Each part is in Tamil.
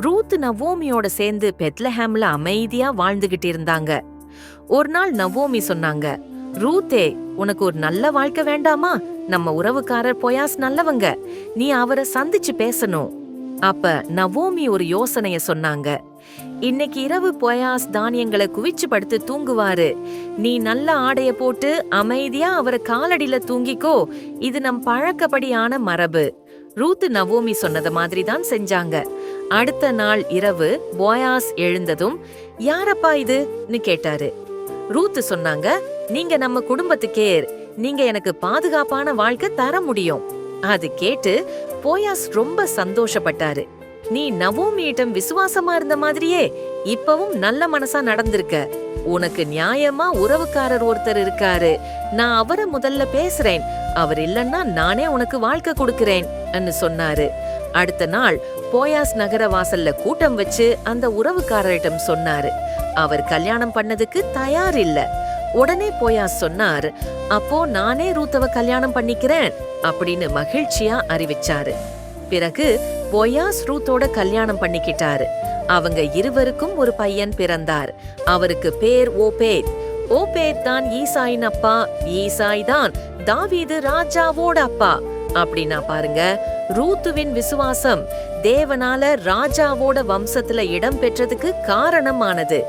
ரூத் நவோமியோட சேர்ந்து பெத்லஹாம்ல அமைதியா வாழ்ந்துகிட்டு இருந்தாங்க. ஒரு நாள் நவோமி சொன்னாங்க ரூத்தே உனக்கு ஒரு நல்ல வாழ்க்கை வேண்டாமா? நம்ம உறவுக்காரர் பொயாஸ் நல்லவங்க. நீ அவரை சந்திச்சு பேசணும். அப்ப நவோமி ஒரு யோசனைய சொன்னாங்க இன்னைக்கு இரவு பொயாஸ் தானியங்களை குவிச்சு படுத்து தூங்குவாரு. நீ நல்ல ஆடைய போட்டு அமைதியா அவரை காலடியில தூங்கிக்கோ. இது நம் பழக்கப்படியான மரபு. ரூத் நவோமி சொன்னது மாதிரி தான் செஞ்சாங்க. அடுத்த நாள் இரவு போயாஸ் எழுந்ததும் யாரப்பா இதுன்னு கேட்டாரு. ரூத்து சொன்னாங்க நீங்க நம்ம குடும்பத்துக்கே நீங்க எனக்கு பாதுகாப்பான வாழ்க்கை தர முடியும். அது கேட்டு போயாஸ் ரொம்ப சந்தோஷப்பட்டாரு. நீ நவோமியிடம் விசுவாசமா இருந்த மாதிரியே இப்பவும் நல்ல மனசா நடந்திருக்க. உனக்கு நியாயமா உறவுக்காரர் ஒருத்தர் இருக்காரு. நான் அவரை முதல்ல பேசுறேன். அவர் இல்லன்னா நானே உனக்கு வாழ்க்கை கொடுக்கிறேன். சொன்னாரு. அடுத்த நாள் போயாஸ் நகர வாசல்ல கூட்டம் வச்சு அந்த உறவுக்காரரிடம் சொன்னாரு. அவர் கல்யாணம் பண்ணதுக்கு தயார் இல்ல. உடனே போயாஸ் சொன்னார் அப்போ நானே ரூத்தவ கல்யாணம் பண்ணிக்கிறேன் அப்படின்னு மகிழ்ச்சியா அறிவிச்சாரு. பிறகு போயாஸ் ரூத்தோட கல்யாணம் பண்ணிக்கிட்டாரு. அவங்க இருவருக்கும் ஒரு பையன் பிறந்தார். அவருக்கு பேர் ஓபேத். ஓபேத் தான் ஈசாயின் அப்பா ஈசாய் தான் தாவீது ராஜாவோட அப்பா. அப்படின்னா பாருங்க ரூத்துவின் விசுவாசம் தேவனால ராஜாவோட வம்சத்துல இடம் பெற்றதுக்கு காரணமானது.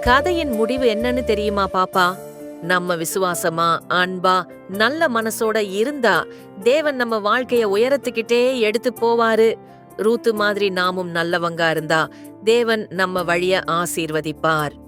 கதையின் முடிவு என்னன்னு தெரியுமா பாப்பா? நம்ம விசுவாசமா அன்பா நல்ல மனசோட இருந்தா தேவன் நம்ம வாழ்க்கைய உயரத்துக்கிட்டே எடுத்து போவாரு. ரூத்து மாதிரி நாமும் நல்லவங்க இருந்தா தேவன் நம்ம வழிய ஆசீர்வதிப்பார்.